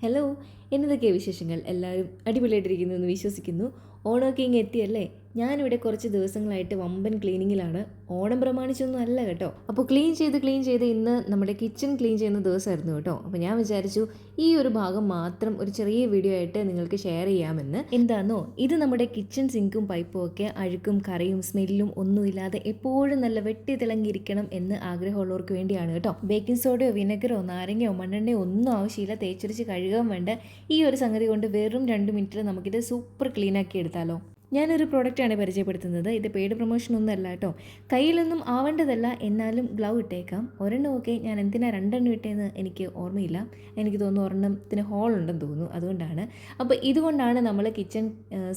Hello. എന്നതൊക്കെയാണ് വിശേഷങ്ങൾ? എല്ലാവരും അടിപൊളിയായിട്ടിരിക്കുന്നു എന്ന് വിശ്വസിക്കുന്നു. ഓണമൊക്കെ ഇങ്ങ് എത്തിയല്ലേ? ഞാനിവിടെ കുറച്ച് ദിവസങ്ങളായിട്ട് വമ്പൻ ക്ലീനിങ്ങിലാണ്. ഓണം പ്രമാണിച്ചൊന്നും അല്ല കേട്ടോ. അപ്പോൾ ക്ലീൻ ചെയ്ത് ക്ലീൻ ചെയ്ത് ഇന്ന് നമ്മുടെ കിച്ചൺ ക്ലീൻ ചെയ്യുന്ന ദിവസമായിരുന്നു കേട്ടോ. അപ്പോൾ ഞാൻ വിചാരിച്ചു ഈ ഒരു ഭാഗം മാത്രം ഒരു ചെറിയ വീഡിയോ ആയിട്ട് നിങ്ങൾക്ക് ഷെയർ ചെയ്യാമെന്ന്. എന്താണോ ഇത് നമ്മുടെ കിച്ചൺ സിങ്കും പൈപ്പും ഒക്കെ അഴുക്കും കറിയും സ്മെല്ലും ഒന്നുമില്ലാതെ എപ്പോഴും നല്ല വെട്ടി തിളങ്ങിയിരിക്കണം എന്ന് ആഗ്രഹമുള്ളവർക്ക് വേണ്ടിയാണ് കേട്ടോ. ബേക്കിംഗ് സോഡയോ വിനെഗറോ നാരങ്ങയോ മണ്ണെണ്ണയോ ഒന്നും ആവശ്യമില്ല. തേച്ചൊരിച്ച് കഴുകാൻ വേണ്ട ഈ ഒരു സംഗതി കൊണ്ട് വെറും രണ്ട് മിനിറ്റിൽ നമുക്കിത് സൂപ്പർ ക്ലീൻ ആക്കി എടുത്താലോ? ഞാനൊരു പ്രോഡക്റ്റാണ് പരിചയപ്പെടുത്തുന്നത്. ഇത് പെയ്ഡ് പ്രൊമോഷൻ ഒന്നും അല്ല കേട്ടോ കയ്യിലൊന്നും ആവേണ്ടതല്ല എന്നാലും ഗ്ലൗ ഇട്ടേക്കാം. ഒരെണ്ണം ഒക്കെ ഞാൻ എന്തിനാ രണ്ടെണ്ണം ഇട്ടേന്ന് എനിക്ക് ഓർമ്മയില്ല. എനിക്ക് തോന്നുന്നു ഒരെണ്ണത്തിന് ഹോൾ ഉണ്ടെന്ന് തോന്നുന്നു. അതുകൊണ്ടാണ്. അപ്പോൾ ഇതുകൊണ്ടാണ് നമ്മൾ കിച്ചൺ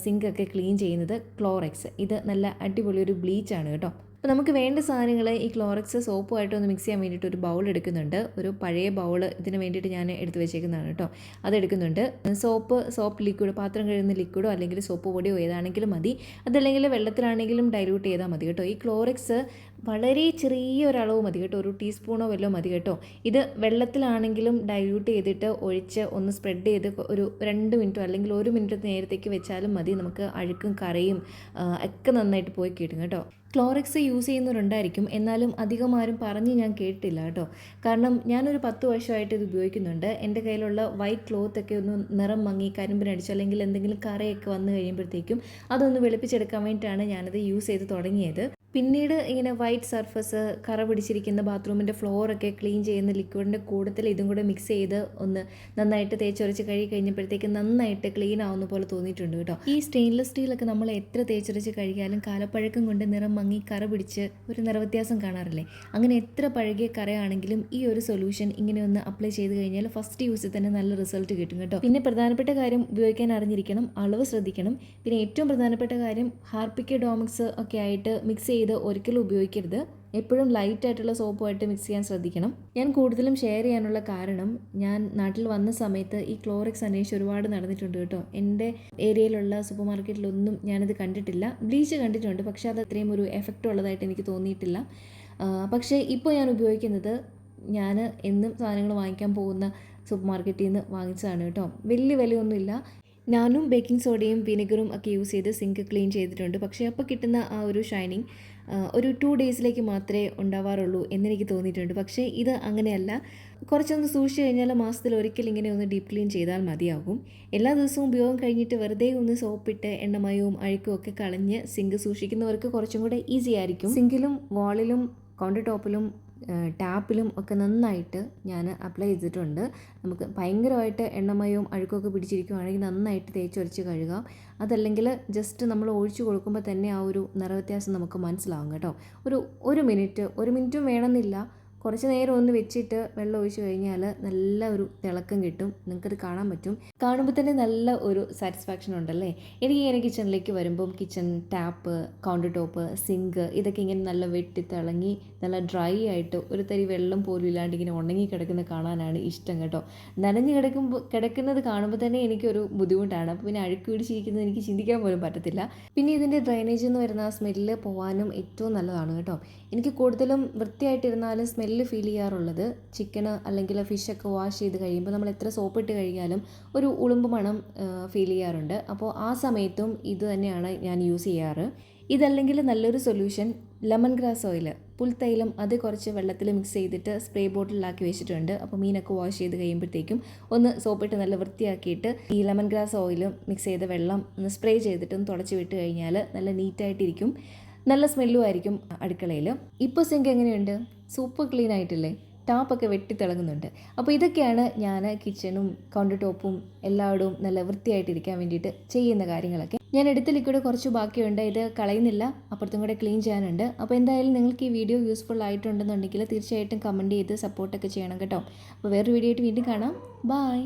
സിങ്ക് ഒക്കെ ക്ലീൻ ചെയ്യുന്നത്. ക്ലോറെക്സ് ഇത് നല്ല അടിപൊളി ഒരു ബ്ലീച്ചാണ് കേട്ടോ അപ്പോൾ നമുക്ക് വേണ്ട സാധനങ്ങൾ ഈ ക്ലോറക്സ് സോപ്പുമായിട്ട് ഒന്ന് മിക്സ് ചെയ്യാൻ വേണ്ടിയിട്ട് ഒരു ബൗൾ എടുക്കുന്നുണ്ട്. ഒരു പഴയ ബൗൾ ഇതിന് വേണ്ടിയിട്ട് ഞാൻ എടുത്ത് വെച്ചേക്കുന്നതാണ് കേട്ടോ. അതെടുക്കുന്നുണ്ട് സോപ്പ് സോപ്പ് ലിക്വിഡ് പാത്രം കഴുകുന്ന ലിക്വിഡോ അല്ലെങ്കിൽ സോപ്പ് പൊടിയോ ഏതാണെങ്കിലും മതി. അതല്ലെങ്കിൽ വെള്ളത്തിലാണെങ്കിലും ഡൈല്യൂട്ട് ചെയ്താൽ മതി കേട്ടോ. ഈ ക്ലോറക്സ് വളരെ ചെറിയ ഒരളവ് മതി കേട്ടോ. ഒരു ടീസ്പൂണോ വല്ലോ മതി കേട്ടോ. ഇത് വെള്ളത്തിലാണെങ്കിലും ഡൈല്യൂട്ട് ചെയ്തിട്ട് ഒഴിച്ച് ഒന്ന് സ്പ്രെഡ് ചെയ്ത് ഒരു രണ്ട് മിനിറ്റോ അല്ലെങ്കിൽ ഒരു മിനിറ്റ് നേരത്തേക്ക് വെച്ചാലും മതി. നമുക്ക് അഴുക്കും കറയും ഒക്കെ നന്നായിട്ട് പോയി കിട്ടും കേട്ടോ. ക്ലോറക്സ് യൂസ് ചെയ്യുന്നവരുണ്ടായിരിക്കും. എന്നാലും അധികം ആരും പറഞ്ഞ് ഞാൻ കേട്ടില്ല കേട്ടോ. കാരണം ഞാനൊരു പത്ത് വർഷമായിട്ട് ഇത് ഉപയോഗിക്കുന്നുണ്ട്. എന്റെ കയ്യിലുള്ള വൈറ്റ് ക്ലോത്ത് ഒക്കെ ഒന്ന് നിറം മങ്ങി കരിമ്പിനടിച്ച് അല്ലെങ്കിൽ എന്തെങ്കിലും കറയൊക്കെ വന്നു കഴിയുമ്പോഴത്തേക്കും അതൊന്ന് വെളുപ്പിച്ചെടുക്കാൻ വേണ്ടിയിട്ടാണ് ഞാനത് യൂസ് ചെയ്ത് തുടങ്ങിയത്. പിന്നീട് ഇങ്ങനെ വൈറ്റ് സർഫസ് കറ പിടിച്ചിരിക്കുന്ന ബാത്റൂമിന്റെ ഫ്ലോറൊക്കെ ക്ലീൻ ചെയ്യുന്ന ലിക്വിഡിന്റെ കൂട്ടത്തിൽ ഇതും കൂടെ മിക്സ് ചെയ്ത് ഒന്ന് നന്നായിട്ട് തേച്ചൊരച്ച് കഴുകി കഴിഞ്ഞപ്പോഴത്തേക്ക് നന്നായിട്ട് ക്ലീൻ ആവുന്ന പോലെ തോന്നിയിട്ടുണ്ട് കേട്ടോ. ഈ സ്റ്റെയിൻലെസ് സ്റ്റീലൊക്കെ നമ്മൾ എത്ര തേച്ചൊരച്ച് കഴുകിയാലും കാലപ്പഴക്കം കൊണ്ട് നിറം മങ്ങി കറ പിടിച്ച് ഒരു നിറവ്യത്യാസം കാണാറില്ലേ? അങ്ങനെ എത്ര പഴകിയ കറയാണെങ്കിലും ഈ ഒരു സൊല്യൂഷൻ ഇങ്ങനെ ഒന്ന് അപ്ലൈ ചെയ്ത് കഴിഞ്ഞാൽ ഫസ്റ്റ് യൂസിൽ തന്നെ നല്ല റിസൾട്ട് കിട്ടും കേട്ടോ. പിന്നെ പ്രധാനപ്പെട്ട കാര്യം ഉപയോഗിക്കാൻ അറിഞ്ഞിരിക്കണം അളവ് ശ്രദ്ധിക്കണം. പിന്നെ ഏറ്റവും പ്രധാനപ്പെട്ട കാര്യം ഹാർപ്പിക്ക ഡോമിക്സ് ഒക്കെ ആയിട്ട് മിക്സ് ചെയ്ത് ഒരിക്കലും ഉപയോഗിക്കരുത്. എപ്പോഴും ലൈറ്റ് ആയിട്ടുള്ള സോപ്പുമായിട്ട് മിക്സ് ചെയ്യാൻ ശ്രദ്ധിക്കണം. ഞാൻ കൂടുതലും ഷെയർ ചെയ്യാനുള്ള കാരണം ഞാൻ നാട്ടിൽ വന്ന സമയത്ത് ഈ ക്ലോറിക്സ് അന്വേഷിച്ച് ഒരുപാട് നടന്നിട്ടുണ്ട് കേട്ടോ. എന്റെ ഏരിയയിലുള്ള സൂപ്പർ മാർക്കറ്റിലൊന്നും ഞാനത് കണ്ടിട്ടില്ല. ബ്ലീച്ച് കണ്ടിട്ടുണ്ട്. പക്ഷെ അത് അത്രയും ഒരു എഫക്റ്റ് ഉള്ളതായിട്ട് എനിക്ക് തോന്നിയിട്ടില്ല. പക്ഷേ ഇപ്പോൾ ഞാൻ ഉപയോഗിക്കുന്നത് ഞാൻ എന്നും സാധനങ്ങൾ വാങ്ങിക്കാൻ പോകുന്ന സൂപ്പർ മാർക്കറ്റിൽ നിന്ന് വാങ്ങിച്ചതാണ് കേട്ടോ. വലിയ വിലയൊന്നുമില്ല. ഞാനും ബേക്കിംഗ് സോഡയും വിനെഗറും ഒക്കെ യൂസ് ചെയ്ത് സിങ്ക് ക്ലീൻ ചെയ്തിട്ടുണ്ട്. പക്ഷേ അപ്പോൾ കിട്ടുന്ന ആ ഒരു ഷൈനിങ് ഒരു ടു ഡേയ്സിലേക്ക് മാത്രമേ ഉണ്ടാവാറുള്ളൂ എന്നെനിക്ക് തോന്നിയിട്ടുണ്ട്. പക്ഷേ ഇത് അങ്ങനെയല്ല. കുറച്ചൊന്ന് സൂക്ഷിച്ച് കഴിഞ്ഞാൽ മാസത്തിൽ ഒരിക്കൽ ഇങ്ങനെ ഒന്ന് ഡീപ്പ് ക്ലീൻ ചെയ്താൽ മതിയാകും. എല്ലാ ദിവസവും ഉപയോഗം കഴിഞ്ഞിട്ട് വെറുതെ ഒന്ന് സോപ്പിട്ട് എണ്ണമയവും അഴുക്കും ഒക്കെ കളഞ്ഞ് സിങ്ക് സൂക്ഷിക്കുന്നവർക്ക് കുറച്ചും കൂടെ ഈസി ആയിരിക്കും. സിങ്കിലും വാളിലും കൗണ്ടർ ടോപ്പിലും ടാപ്പിലും ഒക്കെ നന്നായിട്ട് ഞാൻ അപ്ലൈ ചെയ്തിട്ടുണ്ട്. നമുക്ക് ഭയങ്കരമായിട്ട് എണ്ണമയവും അഴുക്കൊക്കെ പിടിച്ചിരിക്കുകയാണെങ്കിൽ നന്നായിട്ട് തേച്ചൊരച്ച് കഴുകാം. അതല്ലെങ്കിൽ ജസ്റ്റ് നമ്മൾ ഒഴിച്ചു കൊടുക്കുമ്പോൾ തന്നെ ആ ഒരു നിറവ്യത്യാസം നമുക്ക് മനസ്സിലാവും കേട്ടോ. ഒരു ഒരു മിനിറ്റ് ഒരു മിനിറ്റും വേണമെന്നില്ല. കുറച്ച് നേരം ഒന്ന് വെച്ചിട്ട് വെള്ളം ഒഴിച്ചു കഴിഞ്ഞാൽ നല്ല ഒരു തിളക്കം കിട്ടും. നിങ്ങൾക്കത് കാണാൻ പറ്റും. കാണുമ്പോൾ തന്നെ നല്ല ഒരു സാറ്റിസ്ഫാക്ഷൻ ഉണ്ടല്ലേ? എനിക്ക് ഇങ്ങനെ കിച്ചണിലേക്ക് വരുമ്പം kitchen tap counter top sink ഇതൊക്കെ ഇങ്ങനെ നല്ല വെട്ടി തിളങ്ങി നല്ല ഡ്രൈ ആയിട്ട് ഒരു തരി വെള്ളം പോലും ഇല്ലാണ്ട് ഇങ്ങനെ ഉണങ്ങി കിടക്കുന്നത് കാണാനാണ് ഇഷ്ടം കേട്ടോ. നനഞ്ഞ് കിടക്കുമ്പോൾ കിടക്കുന്നത് കാണുമ്പോൾ തന്നെ എനിക്കൊരു ബുദ്ധിമുട്ടാണ്. അപ്പോൾ പിന്നെ അഴുക്ക് പിടിച്ചിരിക്കുന്നത് എനിക്ക് ചിന്തിക്കാൻ പോലും പറ്റത്തില്ല. പിന്നെ ഇതിന്റെ ഡ്രൈനേജിൽ നിന്ന് വരുന്ന സ്മെല്ല് പോകാനും ഏറ്റവും നല്ലതാണ് കേട്ടോ. എനിക്ക് കൂടുതലും വൃത്തിയായിട്ടിരുന്നാലും സ്മെല്ല് ഫീൽ ചെയ്യാറുള്ളത് ചിക്കന് അല്ലെങ്കിൽ ഫിഷൊക്കെ വാഷ് ചെയ്ത് കഴിയുമ്പോൾ നമ്മൾ എത്ര സോപ്പ് ഇട്ട് കഴിയാലും ഒരു ഉളുമ്പ് മണം ഫീൽ ചെയ്യാറുണ്ട്. അപ്പോൾ ആ സമയത്തും ഇത് തന്നെയാണ് ഞാൻ യൂസ് ചെയ്യാറ്. ഇതല്ലെങ്കിൽ നല്ലൊരു സൊല്യൂഷൻ ലെമൺ ഗ്രാസ് ഓയിൽ പുൽത്തൈലം അത് കുറച്ച് വെള്ളത്തിൽ മിക്സ് ചെയ്തിട്ട് സ്പ്രേ ബോട്ടിലാക്കി വെച്ചിട്ടുണ്ട്. അപ്പോൾ മീനൊക്കെ വാഷ് ചെയ്ത് കഴിയുമ്പോഴത്തേക്കും ഒന്ന് സോപ്പിട്ട് നല്ല വൃത്തിയാക്കിയിട്ട് ഈ ലെമൺ ഗ്രാസ് ഓയിൽ മിക്സ് ചെയ്ത വെള്ളം ഒന്ന് സ്പ്രേ ചെയ്തിട്ട് ഒന്ന് തുടച്ച് വിട്ട് കഴിഞ്ഞാൽ നല്ല നീറ്റായിട്ടിരിക്കും നല്ല സ്മെല്ലും ആയിരിക്കും അടുക്കളയിൽ. ഇപ്പോൾ സിങ്ക് എങ്ങനെയുണ്ട്? സൂപ്പർ ക്ലീൻ ആയിട്ടില്ലേ? ടാപ്പൊക്കെ വെട്ടിത്തിളങ്ങുന്നുണ്ട് അപ്പോൾ ഇതൊക്കെയാണ് ഞാൻ കിച്ചണും കൗണ്ടർ ടോപ്പും എല്ലായിടവും നല്ല വൃത്തിയായിട്ടിരിക്കാൻ വേണ്ടിയിട്ട് ചെയ്യുന്ന കാര്യങ്ങളൊക്കെ. ഞാൻ എടുത്ത ലിക്വിഡ് കുറച്ച് ബാക്കിയുണ്ട്. ഇത് കളയുന്നില്ല. അപ്പുറത്തും കൂടെ ക്ലീൻ ചെയ്യാനുണ്ട്. അപ്പോൾ എന്തായാലും നിങ്ങൾക്ക് ഈ വീഡിയോ യൂസ്ഫുൾ ആയിട്ടുണ്ടെന്നുണ്ടെങ്കിൽ തീർച്ചയായിട്ടും കമന്റ് ചെയ്ത് സപ്പോർട്ടൊക്കെ ചെയ്യണം കേട്ടോ. അപ്പോൾ വേറൊരു വീഡിയോ ആയിട്ട് വീണ്ടും കാണാം. ബായ്